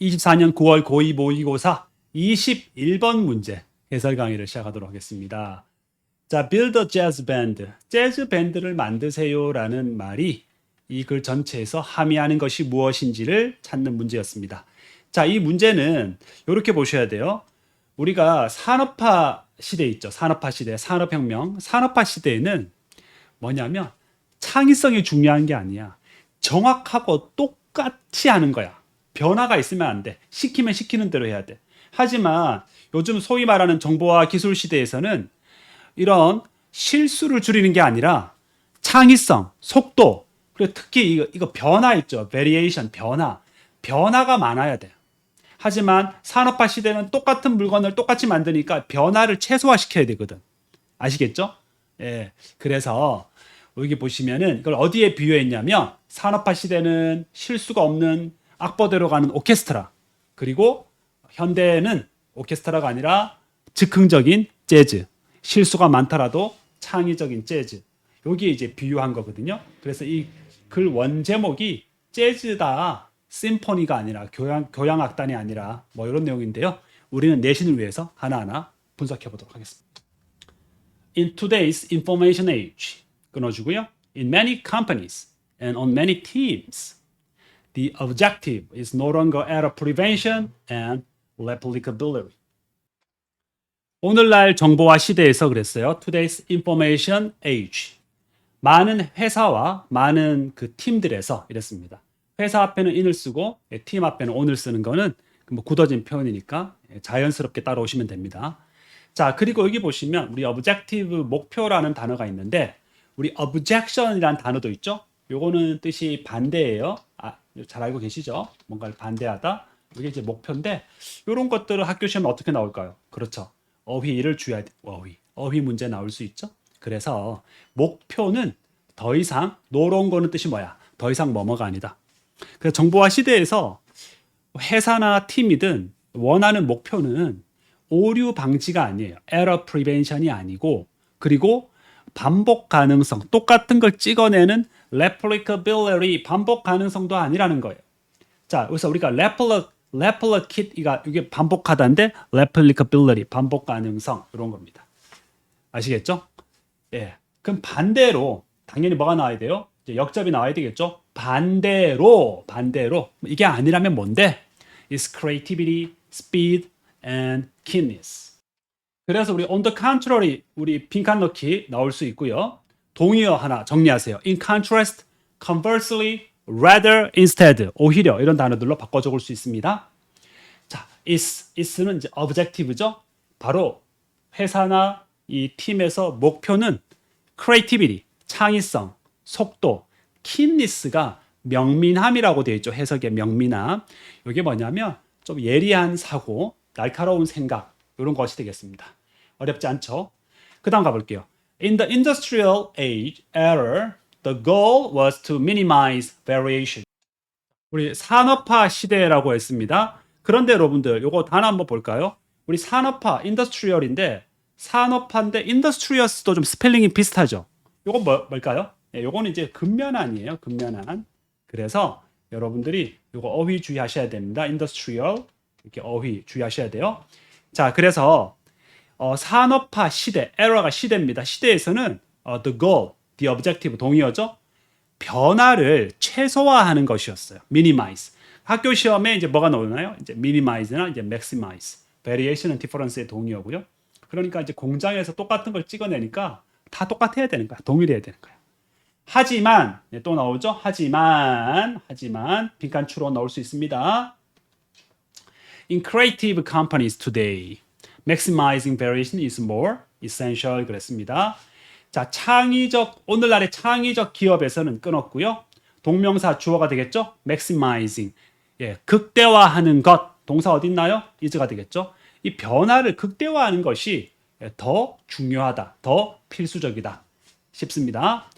24년 9월 고2 모의고사 21번 문제 해설 강의를 시작하도록 하겠습니다. 자, build a jazz band. 재즈 밴드를 만드세요라는 말이 이 글 전체에서 함의하는 것이 무엇인지를 찾는 문제였습니다. 자, 이 문제는 이렇게 보셔야 돼요. 우리가 산업화 시대 있죠. 산업화 시대, 산업혁명. 산업화 시대에는 뭐냐면 창의성이 중요한 게 아니야. 정확하고 똑같이 하는 거야. 변화가 있으면 안 돼. 시키면 시키는 대로 해야 돼. 하지만 요즘 소위 말하는 정보화 기술 시대에서는 이런 실수를 줄이는 게 아니라 창의성, 속도, 그리고 특히 이거, 이거 변화 있죠. 베리에이션, 변화. 변화가 많아야 돼요. 하지만 산업화 시대는 똑같은 물건을 똑같이 만드니까 변화를 최소화시켜야 되거든. 아시겠죠? 예. 그래서 여기 보시면은 이걸 어디에 비유했냐면 산업화 시대는 실수가 없는 악보대로 가는 오케스트라. 그리고 현대는 오케스트라가 아니라 즉흥적인 재즈. 실수가 많더라도 창의적인 재즈. 여기에 이제 비유한 거거든요. 그래서 이 글 원제목이 재즈다. 심포니가 아니라 교양 교양 악단이 아니라 뭐 이런 내용인데요. 우리는 내신을 위해서 하나하나 분석해 보도록 하겠습니다. In today's information age 끊어주고요. In many companies and on many teams, the objective is no longer error prevention and replicability. 오늘날 정보화 시대에서 그랬어요. Today's information age. 많은 회사와 많은 그 팀들에서 이랬습니다. 회사 앞에는 in을 쓰고 예, 팀 앞에는 on을 쓰는 거는 뭐 굳어진 표현이니까 예, 자연스럽게 따라오시면 됩니다. 자, 그리고 여기 보시면 우리 objective 목표라는 단어가 있는데 우리 objection이라는 단어도 있죠. 요거는 뜻이 반대예요. 아, 잘 알고 계시죠? 뭔가를 반대하다. 이게 이제 목표인데 이런 것들을 학교 시험에 어떻게 나올까요? 그렇죠. 어휘를 주야 돼. 어휘. 어휘 문제 나올 수 있죠. 그래서 목표는 더 이상 노런 거는 뜻이 뭐야? 더 이상 뭐뭐가 아니다. 그래서 정보화 시대에서 회사나 팀이든 원하는 목표는 오류 방지가 아니에요. 에러 프리벤션이 아니고 그리고 반복 가능성, 똑같은 걸 찍어내는 replicability, 반복 가능성도 아니라는 거예요. 자, 그래서 우리가 replic, replicate, 이가 이게 반복하다인데 replicability, 반복 가능성 이런 겁니다. 아시겠죠? 예. 그럼 반대로 당연히 뭐가 나와야 돼요? 이제 역접이 나와야 되겠죠? 반대로, 반대로 이게 아니라면 뭔데? is creativity, speed, and keenness. 그래서 우리 on the contrary 우리 빈칸 넣기 나올 수 있고요. 동의어 하나 정리하세요. in contrast, conversely, rather, instead. 오히려 이런 단어들로 바꿔 적을 수 있습니다. 자, is, is는 이제 objective죠. 바로 회사나 이 팀에서 목표는 creativity, 창의성, 속도, keenness가 명민함이라고 되어 있죠. 해석의 명민함. 이게 뭐냐면 좀 예리한 사고, 날카로운 생각 이런 것이 되겠습니다. 어렵지 않죠? 그 다음 가볼게요. In the industrial age era, the goal was to minimize variation. 우리 산업화 시대라고 했습니다. 그런데 여러분들 요거 단어 한번 볼까요? 우리 산업화, 인더스트리얼인데 산업화인데 인더스트리얼스도 좀 스펠링이 비슷하죠. 요거 뭐, 뭘까요? 예, 요거는 이제 근면한이에요. 근면한. 그래서 여러분들이 요거 어휘 주의하셔야 됩니다. 인더스트리얼 이렇게 어휘 주의하셔야 돼요. 자, 그래서 어, 산업화 시대, 에러가 시대입니다. 시대에서는 어, the goal, the objective 동의어죠. 변화를 최소화하는 것이었어요. minimize. 학교 시험에 이제 뭐가 나오나요? 이제 minimize나 이제 maximize. variation은 difference의 동의어고요. 그러니까 이제 공장에서 똑같은 걸 찍어내니까 다 똑같아야 되는 거야. 동일해야 되는 거야. 하지만 네, 또 나오죠. 하지만 하지만 빈칸 추로 나올 수 있습니다. In creative companies today, maximizing variation is more essential 그랬습니다. 자, 창의적 오늘날의 창의적 기업에서는 끊었고요. 동명사 주어가 되겠죠? maximizing. 예, 극대화하는 것. 동사 어디 있나요? is가 되겠죠? 이 변화를 극대화하는 것이 더 중요하다. 더 필수적이다. 싶습니다.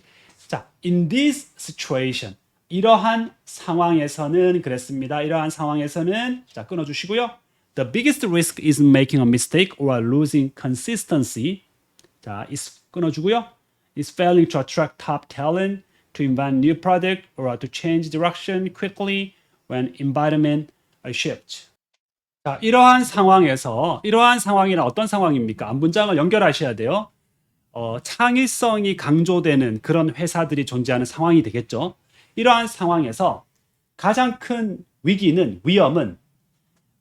자, in this situation 이러한 상황에서는 그랬습니다. 이러한 상황에서는 자 끊어 주시고요. The biggest risk is making a mistake or losing consistency. 자, is 끊어 주고요. is failing to attract top talent, to invent new product or to change direction quickly when environment a shift. 자, 이러한 상황에서 이러한 상황이란 어떤 상황입니까? 앞 문장을 연결하셔야 돼요. 어, 창의성이 강조되는 그런 회사들이 존재하는 상황이 되겠죠. 이러한 상황에서 가장 큰 위기는 위험은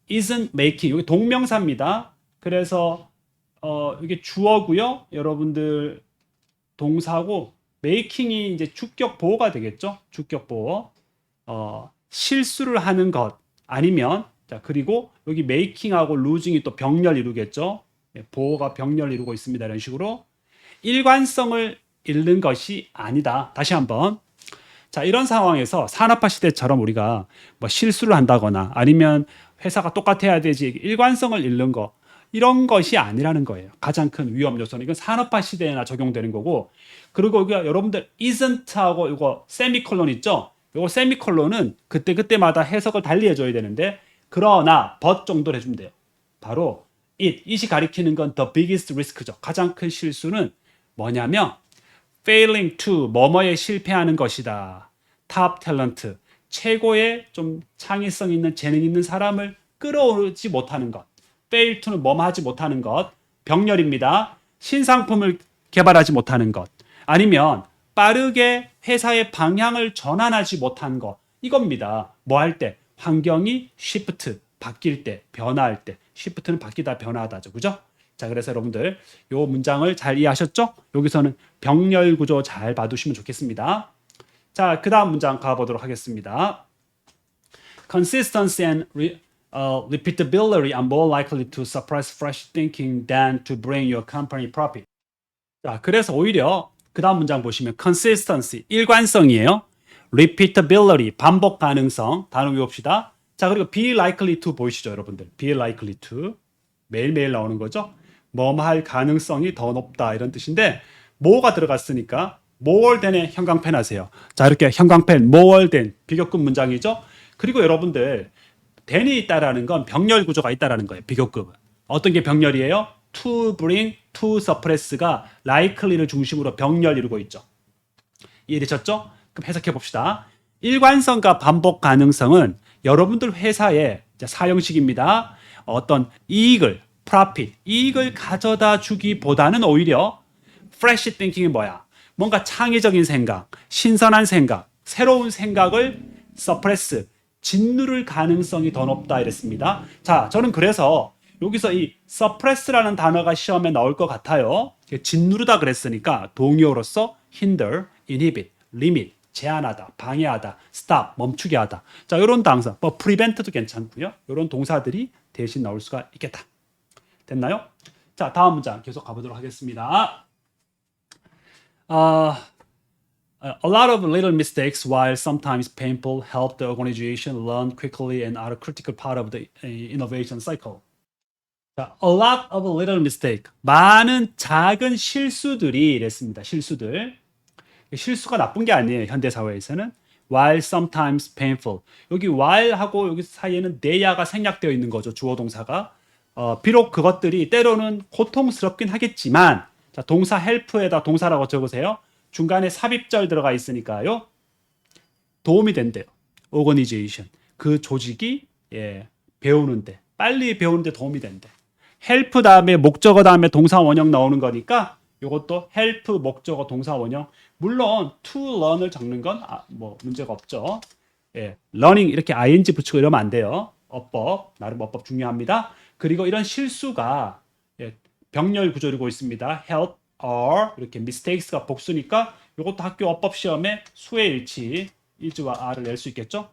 isn't making 여기 동명사입니다. 그래서 어, 이게 주어고요. 여러분들 동사고 making이 이제 주격 보호가 되겠죠. 주격 보호. 어, 실수를 하는 것 아니면 자 그리고 여기 making하고 losing이 또 병렬 이루겠죠. 예, 보호가 병렬 이루고 있습니다. 이런 식으로 일관성을 잃는 것이 아니다. 다시 한번. 자, 이런 상황에서 산업화 시대처럼 우리가 뭐 실수를 한다거나 아니면 회사가 똑같아야 되지 일관성을 잃는 거 이런 것이 아니라는 거예요. 가장 큰 위험 요소는 이건 산업화 시대에나 적용되는 거고 그리고 여기 여러분들 isn't하고 이거 세미콜론 있죠? 이거 세미콜론은 그때 그때마다 해석을 달리 해줘야 되는데 그러나 but 정도로 해주면 돼요. 바로 it, it이 가리키는 건 the biggest risk죠. 가장 큰 실수는 뭐냐면 failing to 뭐뭐에 실패하는 것이다. top talent 최고의 좀 창의성 있는 재능 있는 사람을 끌어오지 못하는 것. fail to는 뭐뭐 하지 못하는 것. 병렬입니다. 신상품을 개발하지 못하는 것. 아니면 빠르게 회사의 방향을 전환하지 못한 것. 이겁니다. 뭐 할 때? 환경이 shift, 바뀔 때, 변화할 때. shift는 바뀌다, 변화하다죠. 그죠? 자, 그래서 여러분들 요 문장을 잘 이해하셨죠? 여기서는 병렬 구조 잘 봐두시면 좋겠습니다. 자, 그 다음 문장 가보도록 하겠습니다. Consistency and re, uh, repeatability are more likely to suppress fresh thinking than to bring your company profit. 자, 그래서 오히려 그 다음 문장 보시면 consistency, 일관성이에요. repeatability, 반복 가능성, 단어 외웁시다. 자, 그리고 be likely to 보이시죠, 여러분들? be likely to. 매일매일 나오는 거죠. 뭐뭐 할 가능성이 더 높다 이런 뜻인데 뭐가 들어갔으니까 than에 형광펜 하세요. 자, 이렇게 형광펜 than 비교급 문장이죠. 그리고 여러분들 than이 있다라는 건 병렬 구조가 있다라는 거예요. 비교급은. 어떤 게 병렬이에요? to bring, to suppress가 likely를 중심으로 병렬 이루고 있죠. 이해되셨죠? 그럼 해석해 봅시다. 일관성과 반복 가능성은 여러분들 회사의 이제 사형식입니다. 어떤 이익을, profit, 이익을 가져다 주기보다는 오히려 fresh thinking이 뭐야? 뭔가 창의적인 생각, 신선한 생각, 새로운 생각을 suppress, 짓누를 가능성이 더 높다 이랬습니다. 자, 저는 그래서 여기서 이 suppress라는 단어가 시험에 나올 것 같아요. 짓누르다 그랬으니까 동의어로서 hinder, inhibit, limit, 제한하다, 방해하다, stop, 멈추게 하다. 자, 이런 동사, 뭐 prevent도 괜찮고요. 이런 동사들이 대신 나올 수가 있겠다. 됐나요? 자, 다음 문장 계속 가보도록 하겠습니다. Uh, a lot of little mistakes, while sometimes painful, help the organization learn quickly and are a critical part of the uh, innovation cycle. 자, a lot of little mistake. 많은 작은 실수들이 이랬습니다. 실수들. 실수가 나쁜 게 아니에요. 현대 사회에서는. while sometimes painful. 여기 while하고 여기 사이에는 내야가 생략되어 있는 거죠. 주어 동사가. 어, 비록 그것들이 때로는 고통스럽긴 하겠지만 자, 동사 help에다 동사라고 적으세요. 중간에 삽입절 들어가 있으니까요. 도움이 된대요. organization. 그 조직이 예, 배우는데 빨리 배우는데 도움이 된대. help 다음에 목적어 다음에 동사 원형 나오는 거니까 이것도 help 목적어 동사 원형. 물론 to learn을 적는 건뭐 문제가 없죠. 예, learning 이렇게 ing 붙이고 이러면 안 돼요. 어법 나름 어법 중요합니다. 그리고 이런 실수가 예, 병렬 구조이고 있습니다. help or 이렇게 mistakes가 복수니까 이것도 학교 어법 시험에 수의 일치 일지와 r을 낼 수 있겠죠.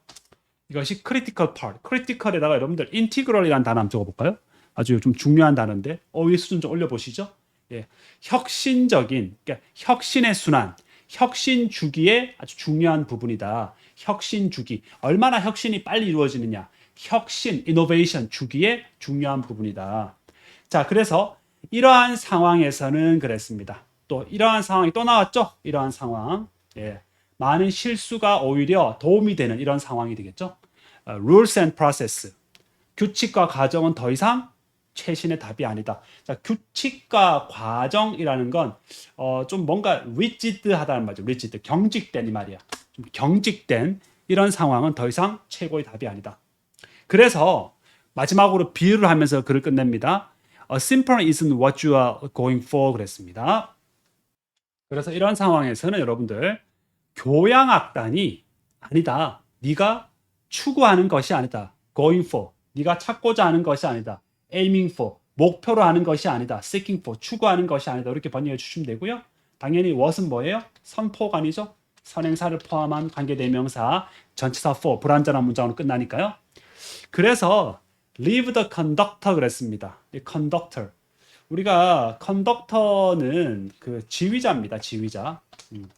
이것이 critical part. critical에다가 여러분들 integral이라는 단어 한번 적어볼까요? 아주 좀 중요한 단어인데 어휘 수준 좀 올려보시죠. 예, 혁신적인, 그러니까 혁신의 순환, 혁신 주기의 아주 중요한 부분이다. 혁신 주기. 얼마나 혁신이 빨리 이루어지느냐. 혁신, 이노베이션 주기의 중요한 부분이다. 자, 그래서 이러한 상황에서는 그랬습니다. 또 이러한 상황이 또 나왔죠? 이러한 상황. 예. 많은 실수가 오히려 도움이 되는 이런 상황이 되겠죠? 어, rules and process. 규칙과 과정은 더 이상 최신의 답이 아니다. 자, 규칙과 과정이라는 건, 어, 좀 뭔가 리지드하다는 말이죠. 리지드. 경직된 이 말이야. 좀 경직된 이런 상황은 더 이상 최고의 답이 아니다. 그래서 마지막으로 비유를 하면서 글을 끝냅니다. A symphony isn't what you are going for 그랬습니다. 그래서 이런 상황에서는 여러분들 교향악단이 아니다. 네가 추구하는 것이 아니다. going for. 네가 찾고자 하는 것이 아니다. aiming for. 목표로 하는 것이 아니다. seeking for. 추구하는 것이 아니다. 이렇게 번역해 주시면 되고요. 당연히 what은 뭐예요? 선포관이죠. 선행사를 포함한 관계 대명사 전치사 for 불완전한 문장으로 끝나니까요. 그래서 leave the conductor 그랬습니다. 이 conductor. 우리가 컨덕터는 그 지휘자입니다. 지휘자. 음.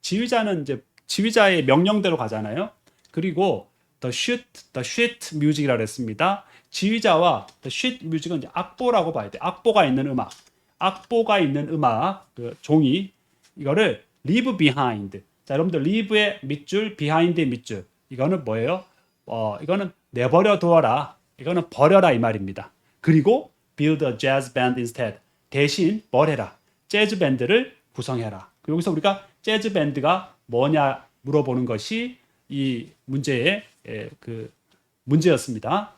지휘자는 이제 지휘자의 명령대로 가잖아요. 그리고 the sheet, the sheet music이라고 했습니다. 지휘자와 the sheet music은 이제 악보라고 봐야 돼. 악보가 있는 음악. 악보가 있는 음악, 그 종이 이거를 leave behind. 자, 여러분들 leave의 밑줄, behind의 밑줄. 이거는 뭐예요? 어, 이거는 내버려 두어라. 이거는 버려라 이 말입니다. 그리고 build a jazz band instead. 대신 뭘 해라? 재즈 밴드를 구성해라. 여기서 우리가 재즈 밴드가 뭐냐 물어보는 것이 이 문제의 에, 그 문제였습니다.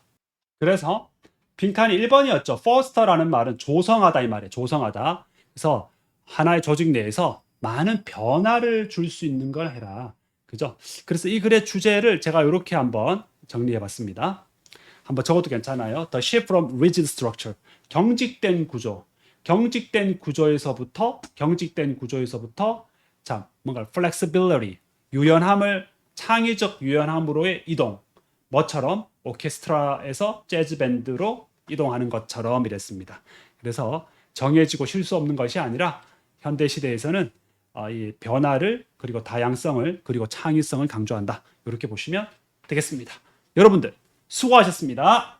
그래서 빈칸이 1번이었죠. foster라는 말은 조성하다 이 말이에요. 조성하다. 그래서 하나의 조직 내에서 많은 변화를 줄 수 있는 걸 해라. 그죠? 그래서 이 글의 주제를 제가 이렇게 한번 정리해 봤습니다. 한번 적어도 괜찮아요. The shift from rigid structure. 경직된 구조. 경직된 구조에서부터 경직된 구조에서부터 자, 뭔가 flexibility, 유연함을 창의적 유연함으로의 이동. 뭐처럼 오케스트라에서 재즈 밴드로 이동하는 것처럼 이랬습니다. 그래서 정해지고 쉴 수 없는 것이 아니라 현대 시대에서는 어, 이 변화를 그리고 다양성을 그리고 창의성을 강조한다. 이렇게 보시면 되겠습니다. 여러분들 수고하셨습니다.